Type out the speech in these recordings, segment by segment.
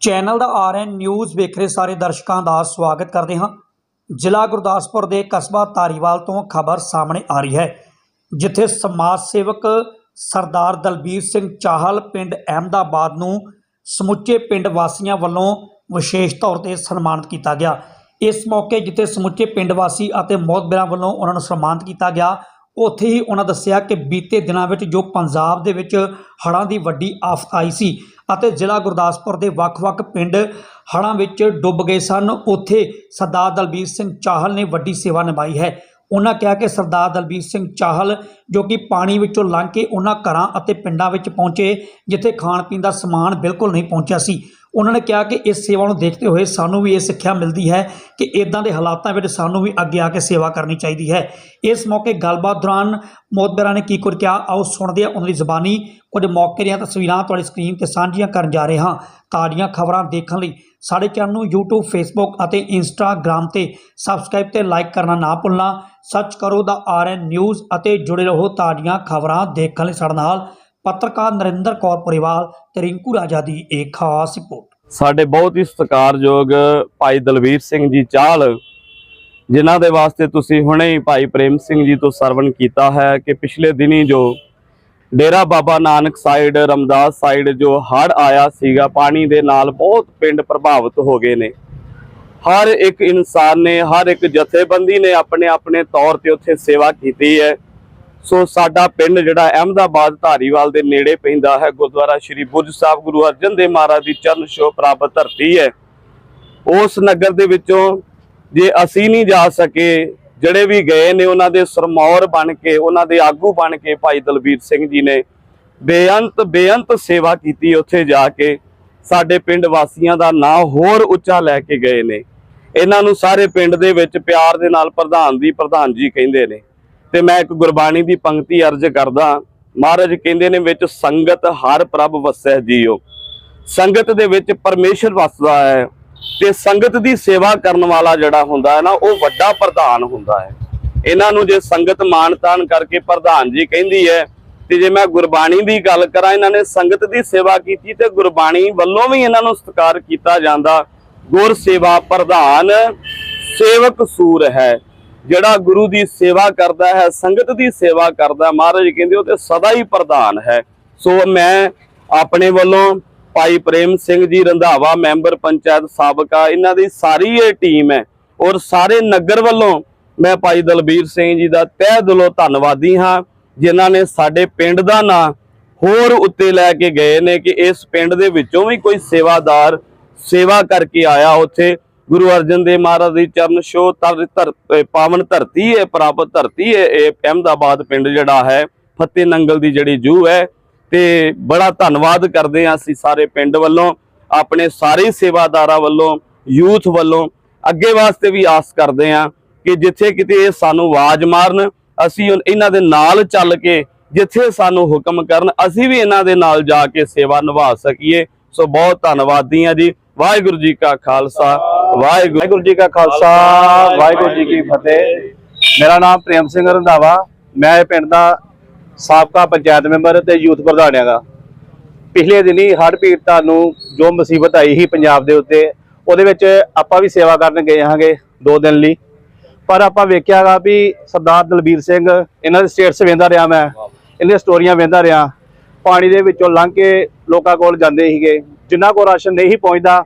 Channel ਦਾ RN news ਵੇਖ ਰਹੇ ਸਾਰੇ ਦਰਸ਼ਕਾਂ ਦਾ ਸਵਾਗਤ ਕਰਦੇ ਹਾਂ। ਜ਼ਿਲ੍ਹਾ ਗੁਰਦਾਸਪੁਰ ਦੇ ਕਸਬਾ ਧਾਰੀਵਾਲ ਤੋਂ ਖਬਰ ਸਾਹਮਣੇ ਆ ਰਹੀ ਹੈ, ਜਿੱਥੇ ਸਮਾਜ ਸੇਵਕ ਸਰਦਾਰ ਦਲਬੀਰ ਸਿੰਘ ਚਾਹਲ ਪਿੰਡ ਅਹਿਮਦਾਬਾਦ ਨੂੰ ਸਮੁੱਚੇ ਪਿੰਡ ਵਾਸੀਆਂ ਵੱਲੋਂ ਵਿਸ਼ੇਸ਼ ਤੌਰ ਤੇ ਸਨਮਾਨਿਤ ਕੀਤਾ ਗਿਆ। ਇਸ ਮੌਕੇ ਜਿੱਥੇ ਸਮੁੱਚੇ ਪਿੰਡ ਵਾਸੀ ਅਤੇ ਮੌਤਬਰਾਂ ਵੱਲੋਂ ਉਹਨਾਂ ਨੂੰ ਸਨਮਾਨਿਤ ਕੀਤਾ ਗਿਆ, ਉੱਥੇ ਹੀ ਉਹਨਾਂ ਦੱਸਿਆ ਕਿ ਬੀਤੇ ਦਿਨਾਂ ਵਿੱਚ ਜੋ ਪੰਜਾਬ ਦੇ ਵਿੱਚ ਹੜ੍ਹਾਂ ਦੀ ਵੱਡੀ ਆਫਤ ਆਈ ਸੀ ਅਤੇ ਜ਼ਿਲ੍ਹਾ ਗੁਰਦਾਸਪੁਰ ਦੇ ਵੱਖ-ਵੱਖ ਪਿੰਡ ਹੜ੍ਹਾਂ ਵਿੱਚ ਡੁੱਬ ਗਏ ਸਨ। ਉੱਥੇ ਸਰਦਾਰ ਦਲਬੀਰ ਸਿੰਘ ਚਾਹਲ ਨੇ ਵੱਡੀ ਸੇਵਾ ਨਿਭਾਈ ਹੈ। ਉਹਨਾਂ ਕਿਹਾ ਕਿ ਸਰਦਾਰ ਦਲਬੀਰ ਸਿੰਘ ਚਾਹਲ ਜੋ ਕਿ ਪਾਣੀ ਵਿੱਚੋਂ ਲੰਘ ਕੇ ਉਹਨਾਂ ਘਰਾਂ ਅਤੇ ਪਿੰਡਾਂ ਵਿੱਚ ਪਹੁੰਚੇ, ਜਿੱਥੇ ਖਾਣ ਪੀਣ ਦਾ ਸਮਾਨ ਬਿਲਕੁਲ ਨਹੀਂ ਪਹੁੰਚਿਆ ਸੀ ਉਹਨਾਂ ਨੇ ਕਿਹਾ ਕਿ ਇਸ ਸੇਵਾ ਨੂੰ ਦੇਖਦੇ ਹੋਏ ਸਾਨੂੰ ਵੀ ਇਹ ਸਿੱਖਿਆ ਮਿਲਦੀ ਹੈ ਕਿ ਇਦਾਂ ਦੇ ਹਾਲਾਤਾਂ ਵਿੱਚ ਸਾਨੂੰ ਵੀ ਅੱਗੇ ਆ ਕੇ ਸੇਵਾ ਕਰਨੀ ਚਾਹੀਦੀ ਹੈ। ਇਸ ਮੌਕੇ ਗੱਲਬਾਤ ਦੌਰਾਨ ਮੋਦਬਰਾਂ ਨੇ ਕੀ ਕੁਝ ਕਿਹਾ, ਆਓ ਸੁਣਦੇ ਹਾਂ ਉਹਨਾਂ ਦੀ ਜ਼ੁਬਾਨੀ। ਕੁਝ ਮੌਕੇ ਦੀਆਂ ਤਸਵੀਰਾਂ ਤੁਹਾਡੀ ਸਕਰੀਨ ਤੇ ਸਾਂਝੀਆਂ ਕਰਨ ਜਾ ਰਹੇ ਹਾਂ। ਤਾਜ਼ੀਆਂ ਖਬਰਾਂ ਦੇਖਣ ਲਈ ਸਾਡੇ ਚੈਨਲ ਨੂੰ YouTube, Facebook ਅਤੇ Instagram ਤੇ ਸਬਸਕ੍ਰਾਈਬ ਤੇ ਲਾਈਕ ਕਰਨਾ ਨਾ ਭੁੱਲਣਾ। ਸਰਚ ਕਰੋ ਦਾ ਆਰਐਨ ਨਿਊਜ਼ ਅਤੇ ਜੁੜੇ ਰਹੋ ਤਾਜ਼ੀਆਂ ਖਬਰਾਂ ਦੇਖਣ ਲਈ ਸਾਡੇ ਨਾਲ। ਪੱਤਰਕਾਰ ਨਰਿੰਦਰ ਕੌਰ ਪਰਿਵਾਲ ਤੇ ਰਿੰਕੂ ਰਾਜਾ ਦੀ ਇੱਕ ਖਾਸ ਰਿਪੋਰਟ। ਸਾਡੇ ਬਹੁਤ ਹੀ ਸਤਿਕਾਰਯੋਗ ਭਾਈ ਦਲਵੀਰ ਸਿੰਘ ਜੀ ਚਾਹਲ ਜਿਨ੍ਹਾਂ ਦੇ ਵਾਸਤੇ ਤੁਸੀਂ ਹੁਣੇ ਹੀ ਭਾਈ ਪ੍ਰੇਮ ਸਿੰਘ ਜੀ ਤੋਂ ਸਰਵਣ ਕੀਤਾ ਹੈ ਕਿ ਪਿਛਲੇ ਦਿਨੀ ਜੋ ਡੇਰਾ ਬਾਬਾ ਨਾਨਕ ਸਾਈਡ, ਰਮਦਾਸ ਸਾਈਡ ਜੋ ਹੜ ਆਇਆ ਸੀਗਾ, ਪਾਣੀ ਦੇ ਨਾਲ ਬਹੁਤ ਪਿੰਡ ਪ੍ਰਭਾਵਿਤ ਹੋ ਗਏ ਨੇ। ਹਰ ਇੱਕ ਇਨਸਾਨ ਨੇ, ਹਰ ਇੱਕ ਜਥੇਬੰਦੀ ਨੇ ਆਪਣੇ ਆਪਣੇ ਤੌਰ ਤੇ ਉੱਥੇ ਸੇਵਾ ਕੀਤੀ ਹੈ। ਸੋ ਸਾਡਾ ਪਿੰਡ ਜਿਹੜਾ ਅਹਿਮਦਾਬਾਦ ਧਾਰੀਵਾਲ ਦੇ ਨੇੜੇ ਪੈਂਦਾ ਹੈ, ਗੁਰਦੁਆਰਾ ਸ਼੍ਰੀ ਬੁਰਜ ਸਾਹਿਬ ਗੁਰੂ ਅਰਜਨ ਦੇਵ ਮਹਾਰਾਜ ਦੀ ਚਰਨ ਛੋਹ ਪ੍ਰਾਪਤ ਧਰਤੀ ਹੈ। ਉਸ ਨਗਰ ਦੇ ਵਿੱਚੋਂ ਜੇ ਅਸੀਂ ਨਹੀਂ ਜਾ ਸਕੇ, ਜਿਹੜੇ ਵੀ ਗਏ ਨੇ ਉਹਨਾਂ ਦੇ ਸਰਮੌਰ ਬਣ ਕੇ, ਉਹਨਾਂ ਦੇ ਆਗੂ ਬਣ ਕੇ ਭਾਈ ਦਲਬੀਰ ਸਿੰਘ ਜੀ ਨੇ ਬੇਅੰਤ ਬੇਅੰਤ ਸੇਵਾ ਕੀਤੀ ਉੱਥੇ ਜਾ ਕੇ। ਸਾਡੇ ਪਿੰਡ ਵਾਸੀਆਂ ਦਾ ਨਾਂ ਹੋਰ ਉੱਚਾ ਲੈ ਕੇ ਗਏ ਨੇ। ਇਹਨਾਂ ਨੂੰ ਸਾਰੇ ਪਿੰਡ ਦੇ ਵਿੱਚ ਪਿਆਰ ਦੇ ਨਾਲ ਪ੍ਰਧਾਨ ਦੀ ਪ੍ਰਧਾਨ ਜੀ ਕਹਿੰਦੇ ਨੇ। ਤੇ ਮੈਂ ਇੱਕ ਗੁਰਬਾਣੀ ਦੀ ਪੰਕਤੀ ਅਰਜ਼ ਕਰਦਾ, ਮਹਾਰਾਜ ਕਹਿੰਦੇ ਨੇ ਵਿੱਚ ਸੰਗਤ ਹਰ ਪ੍ਰਭ ਵਸੈ ਜੀਓ ਸੰਗਤ ਦੇ ਵਿੱਚ ਪਰਮੇਸ਼ਰ ਵਸਦਾ ਹੈ ਤੇ ਸੰਗਤ ਦੀ ਸੇਵਾ ਕਰਨ ਵਾਲਾ ਜਿਹੜਾ ਹੁੰਦਾ ਹੈ ਨਾ, ਉਹ ਵੱਡਾ ਪ੍ਰਧਾਨ ਹੁੰਦਾ ਹੈ। ਇਹਨਾਂ ਨੂੰ ਜੇ ਸੰਗਤ ਮਾਨਤਾਨ ਕਰਕੇ ਪ੍ਰਧਾਨ ਜੀ ਕਹਿੰਦੀ ਹੈ, ਤੇ ਜੇ ਮੈਂ ਗੁਰਬਾਣੀ ਦੀ ਗੱਲ ਕਰਾਂ, ਇਹਨਾਂ ਨੇ ਸੰਗਤ ਦੀ ਸੇਵਾ ਕੀਤੀ ਤੇ ਗੁਰਬਾਣੀ ਵੱਲੋਂ ਵੀ ਇਹਨਾਂ ਨੂੰ ਸਤਿਕਾਰ ਕੀਤਾ ਜਾਂਦਾ। ਗੁਰ ਸੇਵਾ ਪ੍ਰਧਾਨ ਸੇਵਕ ਸੂਰ ਹੈ। ਜਿਹੜਾ ਗੁਰੂ ਦੀ ਸੇਵਾ ਕਰਦਾ ਹੈ, ਸੰਗਤ ਦੀ ਸੇਵਾ ਕਰਦਾ ਮਹਾਰਾਜ ਕਹਿੰਦੇ ਉਹ ਤੇ ਸਦਾ ਹੀ ਪ੍ਰਧਾਨ ਹੈ। ਸੋ ਮੈਂ ਆਪਣੇ ਵੱਲੋਂ ਭਾਈ ਪ੍ਰੇਮ ਸਿੰਘ ਜੀ ਰੰਧਾਵਾ, ਮੈਂਬਰ ਪੰਚਾਇਤ ਸਾਬਕਾ, ਇਹਨਾਂ ਦੀ ਸਾਰੀ ਇਹ ਟੀਮ ਹੈ ਔਰ ਸਾਰੇ ਨਗਰ ਵੱਲੋਂ ਮੈਂ ਭਾਈ ਦਲਬੀਰ ਸਿੰਘ ਜੀ ਦਾ ਤਹਿ ਦਿਲੋਂ ਧੰਨਵਾਦੀ ਹਾਂ, ਜਿਨ੍ਹਾਂ ਨੇ ਸਾਡੇ ਪਿੰਡ ਦਾ ਨਾਂ ਹੋਰ ਉੱਤੇ ਲੈ ਕੇ ਗਏ ਨੇ ਕਿ ਇਸ ਪਿੰਡ ਦੇ ਵਿੱਚੋਂ ਵੀ ਕੋਈ ਸੇਵਾਦਾਰ ਸੇਵਾ ਕਰਕੇ ਆਇਆ ਉੱਥੇ। ਗੁਰੂ ਅਰਜਨ ਦੇਵ ਮਹਾਰਾਜ ਦੀ ਚਰਨ ਛੋਹ ਤਰ ਧਰ- ਪਾਵਨ ਧਰਤੀ ਹੈ, ਪ੍ਰਾਪਤ ਧਰਤੀ ਹੈ, ਇਹ ਅਹਿਮਦਾਬਾਦ ਪਿੰਡ ਜਿਹੜਾ ਹੈ, ਫਤਿਹ ਨੰਗਲ ਦੀ ਜਿਹੜੀ ਜੂ ਹੈ। ਤੇ ਬੜਾ ਧੰਨਵਾਦ ਕਰਦੇ ਹਾਂ ਅਸੀਂ ਸਾਰੇ ਪਿੰਡ ਵੱਲੋਂ, ਆਪਣੇ ਸਾਰੇ ਸੇਵਾਦਾਰਾਂ ਵੱਲੋਂ, ਯੂਥ ਵੱਲੋਂ। ਅੱਗੇ ਵਾਸਤੇ ਵੀ ਆਸ ਕਰਦੇ ਹਾਂ ਕਿ ਜਿੱਥੇ ਕਿਤੇ ਇਹ ਸਾਨੂੰ ਆਵਾਜ਼ ਮਾਰਨ, ਅਸੀਂ ਇਹਨਾਂ ਦੇ ਨਾਲ ਚੱਲ ਕੇ ਜਿੱਥੇ ਸਾਨੂੰ ਹੁਕਮ ਕਰਨ, ਅਸੀਂ ਵੀ ਇਹਨਾਂ ਦੇ ਨਾਲ ਜਾ ਕੇ ਸੇਵਾ ਨਿਭਾ ਸਕੀਏ। ਸੋ ਬਹੁਤ ਧੰਨਵਾਦੀ ਹਾਂ ਜੀ। ਵਾਹਿਗੁਰੂ ਜੀ ਕਾ ਖਾਲਸਾ। ਵਾਹਿਗੁਰੂ ਜੀ ਕਾ ਖਾਲਸਾ, ਵਾਹਿਗੁਰੂ ਜੀ ਕੀ ਫਤਿਹ। ਮੇਰਾ ਨਾਮ ਪ੍ਰੇਮ ਸਿੰਘ ਰੰਧਾਵਾ। ਮੈਂ ਇਹ ਪਿੰਡ ਦਾ ਸਾਬਕਾ ਪੰਚਾਇਤ ਮੈਂਬਰ ਤੇ ਯੂਥ ਪ੍ਰਧਾਨ ਹੈਗਾ ਪਿਛਲੇ ਦਿਨੀ ਹੜ੍ਹ ਪੀੜਤਾਂ ਨੂੰ ਜੋ ਮੁਸੀਬਤ ਆਈ ਸੀ ਪੰਜਾਬ ਦੇ ਉੱਤੇ, ਉਹਦੇ ਵਿੱਚ ਆਪਾਂ ਵੀ ਸੇਵਾ ਕਰਨ ਗਏ ਹਾਂਗੇ ਦੋ ਦਿਨ ਲਈ। ਪਰ ਆਪਾਂ ਵੇਖਿਆਗਾ ਵੀ ਸਰਦਾਰ ਦਲਬੀਰ ਸਿੰਘ, ਇਹਨਾਂ ਦੇ ਸਟੇਟਸ ਵੇਂਦਾ ਰਿਹਾ ਮੈਂ। ਇਹਦੀਆਂ ਸਟੋਰੀਆਂ ਵੇਂਦਾ ਰਿਹਾ। ਪਾਣੀ ਦੇ ਵਿੱਚੋਂ ਲੰਘ ਕੇ ਲੋਕਾਂ ਕੋਲ ਜਾਂਦੇ ਸੀਗੇ। ਜਿਨ੍ਹਾਂ ਕੋਲ ਰਾਸ਼ਨ ਨਹੀਂ ਪਹੁੰਚਦਾ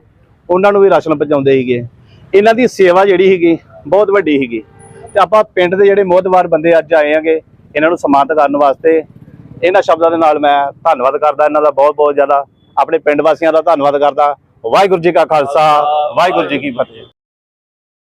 ਉਹਨਾਂ ਨੂੰ ਵੀ ਰਾਸ਼ਨ ਪਹੁੰਚਾਉਂਦੇ ਸੀਗੇ। ਇਹਨਾਂ ਦੀ ਸੇਵਾ ਜਿਹੜੀ ਸੀਗੀ, ਬਹੁਤ ਵੱਡੀ ਸੀਗੀ। ਤੇ ਆਪਾਂ ਪਿੰਡ ਦੇ ਜਿਹੜੇ ਮੋਹਦਵਾਰ ਬੰਦੇ ਅੱਜ ਆਏ ਆਂਗੇ ਇਹਨਾਂ ਨੂੰ ਸਨਮਾਨਿਤ ਕਰਨ ਵਾਸਤੇ ਇਹਨਾਂ ਸ਼ਬਦਾਂ ਦੇ ਨਾਲ ਮੈਂ ਧੰਨਵਾਦ ਕਰਦਾ, ਇਹਨਾਂ ਦਾ ਬਹੁਤ ਬਹੁਤ ਜ਼ਿਆਦਾ, ਆਪਣੇ ਪਿੰਡ ਵਾਸੀਆਂ ਦਾ ਧੰਨਵਾਦ ਕਰਦਾ। ਵਾਹਿਗੁਰੂ ਜੀ ਕਾ ਖਾਲਸਾ, ਵਾਹਿਗੁਰੂ ਜੀ ਕੀ ਫਤਿਹ।